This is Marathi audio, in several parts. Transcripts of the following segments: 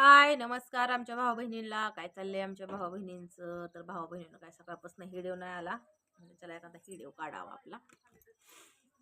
हाय नमस्कार आमच्या भाऊ बहिणींना काय चाललंय आमच्या भाऊ बहिणींचं तर भाऊ बहिणीनं काय सकाळपासून हिडिओ नाही आला. म्हणजे चला एखादा हिडिओ काढावा आपला.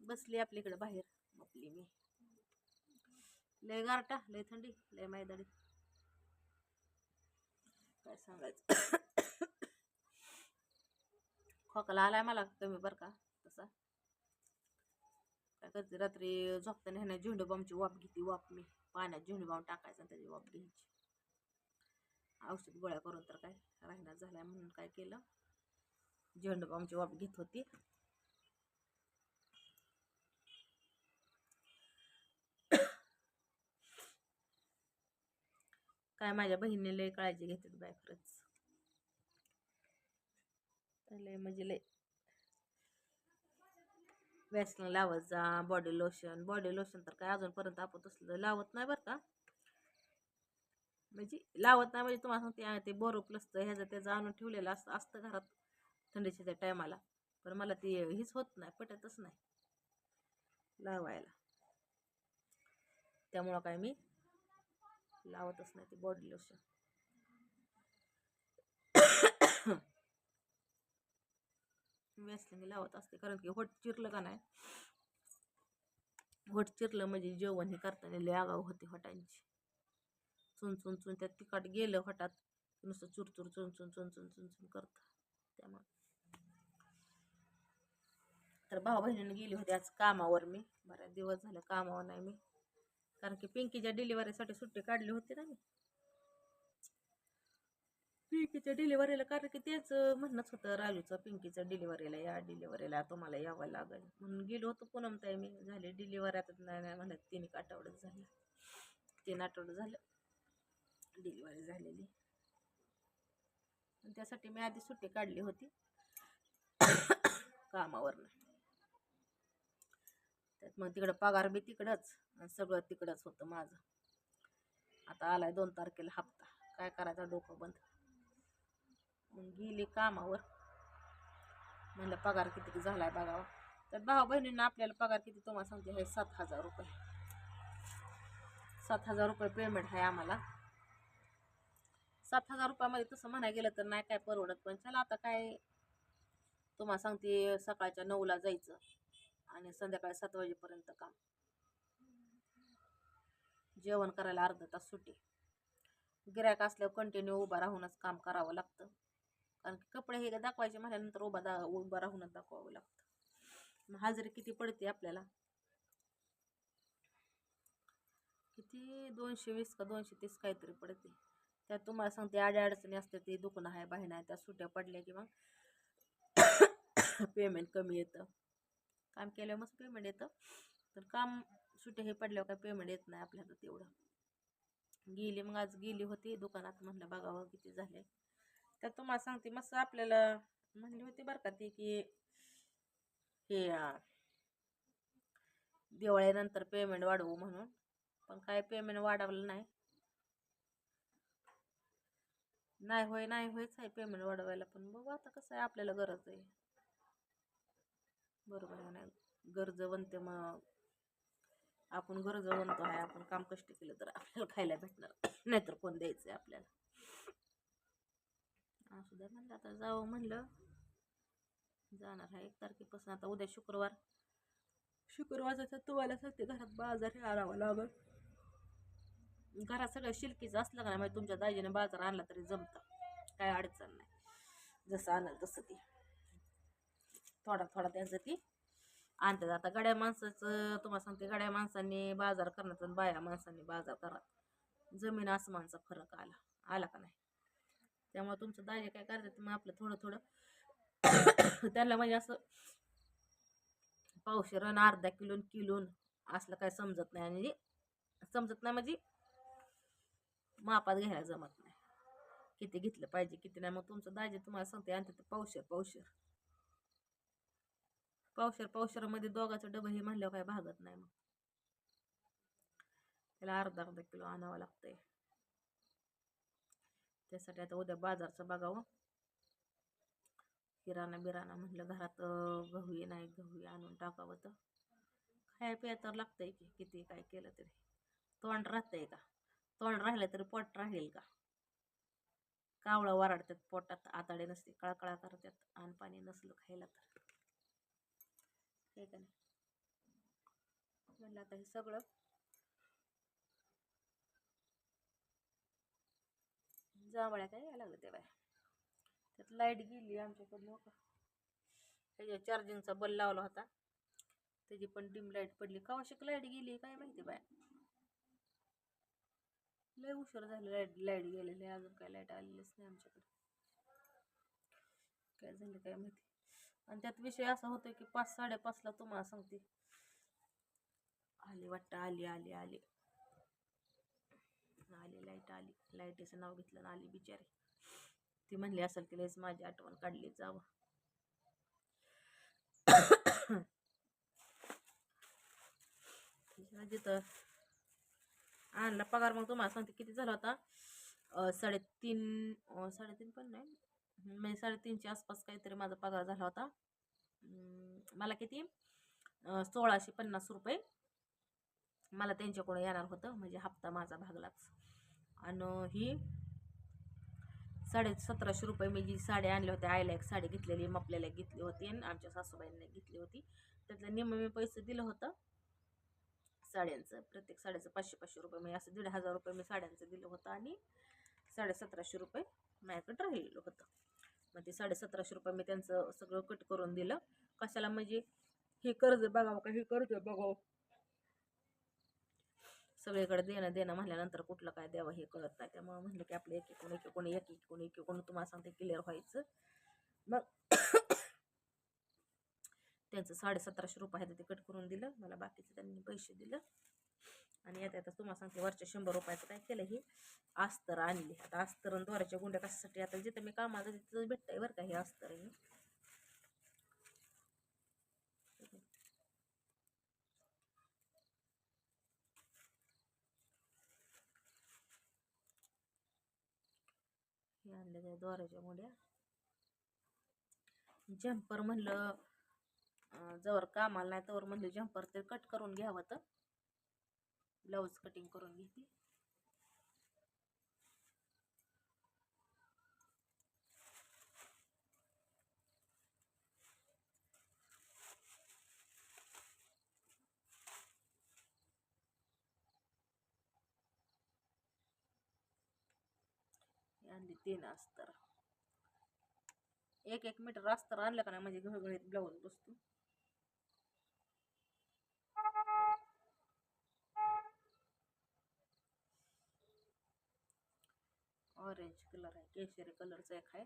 बसली आपल्याकडे बाहेर. आपली मी. लय गारटा लय थंडी लय मैदाडी काय सांगायचं? खोकला आलाय मला कमी बरं का? तसा. काय करते? रात्री झोपताना ह्याने झेंडू बॉम्बची वाफ घेते वाफ मी. पाण्यात झेंडू टाकायचं टाकायचा आणि त्याची वाफ घ्यायची. औषध गोळ्या करून तर काय राहिना झालाय म्हणून काय केलं? झेंडूबामची वाफ घेत होती. काय माझ्या बहिणीने लय काळजी घेतात बाय खरंच. लय म्हणजे लय वॅसलिन लावत जा बॉडी लोशन बॉडी लोशन तर काय अजूनपर्यंत आपण तसलं लावत नाही बरं का. म्हणजे लावत नाही म्हणजे तुम्हाला सांगते ते बोरो प्लसचं ह्याचं त्याचं आणून ठेवलेलं असतं असतं घरात थंडीच्या त्या टायमाला पण मला ते हीच होत नाही पटतच नाही लावायला. त्यामुळं काय मी लावतच नाही ते बॉडी लोशन वॅसलिन लावत असते. कारण की होट चिरलं का नाही? होट चिरलं म्हणजे जेवण हे करताना लय आगाव होते होटांची. चुन चुन चुन त्यात तिखट गेलं होटात नुसतं चुरचूर चुन चुन चुन चुन चुन चुन करतं त्यामुळं. तर भाऊ बहिणीने गेली होती आज कामावर मी. बऱ्याच दिवस झाले कामावर नाही मी. कारण की पिंकीच्या डिलिव्हरीसाठी सुट्टी काढली होती ना मी. पिंकीच्या डिलिव्हरीला कारण की तेच म्हणणंच होतं राजूचं पिंकीच्या डिलिव्हरीला या डिलिव्हरीला तुम्हाला यावं लागेल. म्हणून गेलो होतो पुनम ताई मी झाले डिलिव्हरी आता नाही नाही म्हणत तीन एक आठवड्यात झालं? तीन आठवडं झालं. डिलिव्हरी झालेली. त्यासाठी मी आधी सुट्टी काढली होती. कामावरनं. त्यात मग तिकडं पगार बी तिकडंच आणि सगळं तिकडंच होतं माझं. आता आलाय दोन तारखेला हप्ता. काय करायचा डोकं बंद. मग गेली कामावर. म्हणलं पगार किती झाला आहे बघावा. तर भाऊ बहिणींना आपल्याला पगार किती? तुम्हाला सांगते हे सात हजार रुपये. सात हजार रुपये पेमेंट आहे आम्हाला. सात हजार रुपयामध्ये तसं म्हणायला गेलं तर नाही काय परवडत पण चला आता काय तुम्हाला सांगते सकाळच्या नऊला जायचं आणि संध्याकाळी सात वाजेपर्यंत काम. जेवण करायला अर्धा तास सुट्टी गिरायक असल्यावर कंटिन्यू उभा राहूनच काम करावं लागतं. कारण की कपडे हे दाखवायचे म्हटल्यानंतर उभा दा उभा राहूनच दाखवावं लागतं. मग हाजरी किती पडते आपल्याला? किती? दोनशे वीस का दोनशे तीस काहीतरी पडते. त्यात तुम्हाला सांगते आड्या अडचणी असते ते दुखणं आहे बाहेर आहे त्या सुट्ट्या पडल्या की मग पेमेंट कमी येतं. काम केल्यावर मस्त पेमेंट येतं. तर काम सुट्ट्या हे पडल्यावर काय पेमेंट येत नाही आपल्याला तेवढं. गेली मग आज गेली होती दुकानात म्हणलं बघावं किती झाले तर तुम्हाला सांगते मस्त आपल्याला म्हणली होती बरं का ती की हे दिवाळीनंतर पेमेंट वाढवू म्हणून. पण काय पेमेंट वाढवलं नाही. नाही होय नाही होयच आहे पेमेंट वाढवायला. पण बघू आता कसं आहे आपल्याला गरज आहे. बरोबर आहे नाही? गरजवंत मग. आपण गरजवंत आहे आपण काम कष्ट केलं तर आपल्याला खायला भेटणार. नाहीतर कोण द्यायचं आहे आपल्याला? असू द्या म्हणलं आता जावं म्हणलं. जाणार आहे एक तारखेपासून. आता उद्या शुक्रवार. शुक्रवारचा तुम्हाला सांगते घरात बाजार आणावं लागल. घरात सगळं शिल्कीचं असलं का नाही तुमच्या दाजीने बाजार आणला तरी जमतं. काय अडचण नाही. जसं आणलं तसं ती. थोडा थोडा त्यांचं ती आणतात. आता गड्या माणसाचं तुम्हाला सांगते गड्या माणसांनी बाजार करण्यात आणि बाया माणसांनी बाजार करत जमीन आसमानचा फरक आला. आला का नाही? त्यामुळे तुमचं दाजे काय करतात मग आपलं थोडं थोडं. त्याला म्हणजे असं पावशेरण अर्धा किलोन किलोन असलं काय समजत नाही आणि समजत नाही म्हणजे मापात घ्यायला जमत नाही. किती घेतलं पाहिजे किती नाही. मग तुमचं दाजे तुम्हाला सांगते आणि ते पावशेर पावशेर. पावशेर पावशेरामध्ये दोघाचं डबं हे म्हणल्यावर काय भागत नाही मग. त्याला अर्धा अर्धा किलो आणावं लागतंय. त्यासाठी आता उद्या बाजारचं बघावं. किराणा बिराणा म्हटलं घरात गहू ये नाही गहू आणून टाकावं तर. खाया पिया तर लागतंय की किती काय केलं तरी. तोंड राहतंय का? तोंड राहिलं तरी पोट राहील का? कावळं वराडतात पोटात आताडे नसते कळकळा करतात आणि पाणी नसलं खायला तर. हे का नाही? म्हणलं आता हे सगळं जांभळ्या काय यायला लागलं ते बाय. त्यात लाइट गेली आमच्याकडनं हो का त्याच्या चार्जिंगचा बल लावला होता. त्याची पण डिम लाइट पडली. कावाशिक लाइट गेली काय माहिती बाय. लय उशीर झाला लाइट लाइट गेलेली अजून काय लाइट आलेलीच नाही आमच्याकडे. काय झालं काय माहिती. आणि त्यात विषय असा होतो की पाच साडेपाचला तुम्हाला सांगते. आली वाटतं आली आली आली. आली लाइट आली. लाईटीचं नाव घेतलं ना आली बिचारी. ती म्हणली असेल की लयच माझी आठवण काढली जावं. जिथं आणला पगार मग तुम्हाला सांगते किती झाला होता? साडेतीन साडेतीन पण नाही. म्हणजे साडेतीनच्या आसपास काहीतरी माझा पगार झाला होता. मला किती? सोळाशे पन्नास रुपये. मला त्यांच्याकडून येणार होतं म्हणजे हप्ता माझा भागलाच. आणि ही साडे सतराशे रुपये मी जी साडी आणल्या होत्या आईला एक साडी घेतलेली मपल्याला एक घेतली होती आणि आमच्या सासूबाईंनी घेतली होती. त्यातलं निम्म मी पैसे दिलं होतं. साड्यांचं प्रत्येक साड्याचं पाचशे पाचशे रुपये मी असं दीड हजार रुपये मी साड्यांचं दिलं होतं आणि साडे सतराशे रुपये माझ्याकडे राहिलेलं होतं. मग ते साडे सतराशे रुपये मी त्यांचं सगळं कट करून दिलं. कशाला म्हणजे हे कर्ज बघावं का? हे कर्ज बघावं. सगळीकडे देणं देणं म्हणल्यानंतर कुठलं काय द्यावं हे कळत नाही. त्यामुळे म्हणलं की आपलं एक एकूण एक एकूण एक एकूण एक एकूण तुम्हाला सांगते क्लिअर व्हायचं. मग त्यांचं साडेसतराशे रुपये आहे ते कट करून दिलं. मला बाकीचं त्यांनी पैसे दिलं. आणि आता आता तुम्हाला सांगते वरच्या शंभर रुपयाचं काय केलं हे? अस्तर आणली. आता अस्तर आणि दोऱ्याच्या गुंड्या कशासाठी? आता जिथं मी कामाला तिथं भेटतंय बरं का हे अस्तर हे. आणल्या त्या दोऱ्याच्या मुड्या. जम्पर म्हणलं जवळ कामाला नाही तवर म्हणलं जम्पर ते कट करून घ्यावं तर. ब्लाऊज कटिंग करून घेते. आणली तीन अस्तर. एक एक मीटर अस्तर आणलं का नाही म्हणजे घळघळीत ब्लाऊज बसतो. ऑरेंज कलर आहे केशरी कलरचा एक आहे.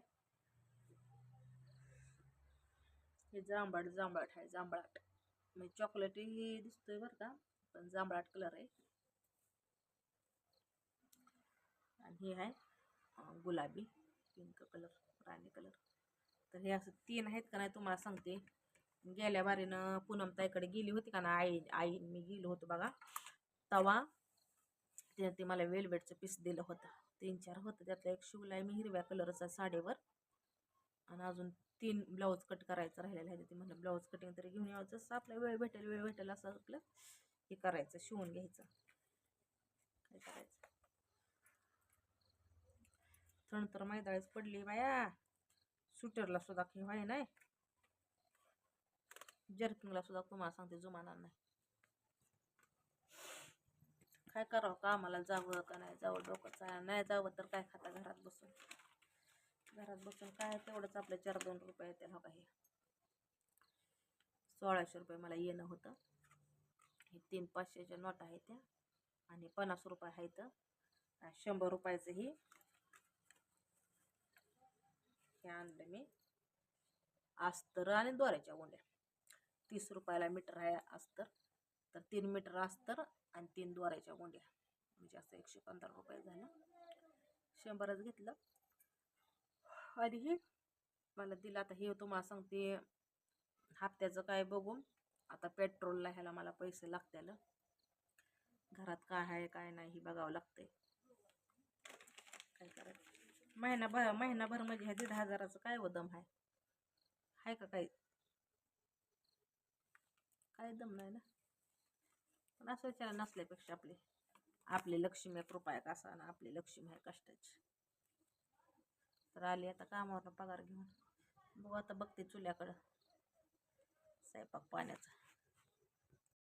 हे जांभळाट जांभळाट आहे जांभळाट. म्हणजे चॉकलेटी दिसतोय बरं का पण जांभळाट कलर आहे. आणि हे आहे गुलाबी पिंक कलर राणी कलर तर हे असं तीन आहेत का नाही तुम्हाला सांगते. गेल्या बारीनं पूनम ताईकडे गेली होती का ना आई आई मी गेलो होतो बघा. तवा तिने ते मला वेलवेटचं पीस दिलं होतं. तीन चार होतं. त्यातलं एक शिवलाय मी हिरव्या कलरचा साडीवर. आणि अजून तीन ब्लाऊज कट करायचं राहिलेलं आहे. ते म्हणलं ब्लाऊज कटिंग तरी घेऊन यावं. जसं आपला वेळ भेटेल वेळ भेटेल असं आपलं हे करायचं शिवून घ्यायचं. काय करायचं? थंड तर मैदाळीच पडली बाया. सुटरला सुद्धा काही व्हाय नाही. जर्किंगला सुद्धा तुम्हाला सांगते जुमानार नाही. काय करावं का आम्हाला जावं का नाही जावं डोकं चाल नाही. जावं तर काय खाता घरात बसून? घरात बसून काय तेवढंच आपलं चार दोन रुपये येतील हो. काही सोळाशे रुपये मला येणं होतं. हे तीन पाचशेच्या नोट आहेत त्या. आणि पन्नास रुपये आहेत. शंभर रुपयाचं ही हे आणलं मी अस्तर आणि दोऱ्याच्या गोंड्या. तीस रुपयाला मीटर आहे अस्तर. तर तीन मीटर अस्तर आणि तीन दोऱ्याच्या गोंड्या. म्हणजे असं एकशे पंधरा रुपये झालं. शंभरच घेतलं. आणि हे मला दिलं. आता हे तुम्हाला सांगते. हप्त्याचं काय बघून. आता पेट्रोलला ह्याला मला पैसे लागतील घरात काय आहे काय नाही हे बघावं लागतंय. काय करायचं? महिनाभर महिनाभर म्हणजे ह्या दीड हजाराचं काय व दम आहे हाय का काही? काय दम नाही ना? पण असं विचार नसल्यापेक्षा आपले आपली लक्ष्मी कृपा आहे कसा ना आपली लक्ष्मी आहे कष्टाची. तर आली आता कामावरनं पगार घेऊन. बघू आता बघते चुल्याकडं. स्वयंपाक पाण्याचा.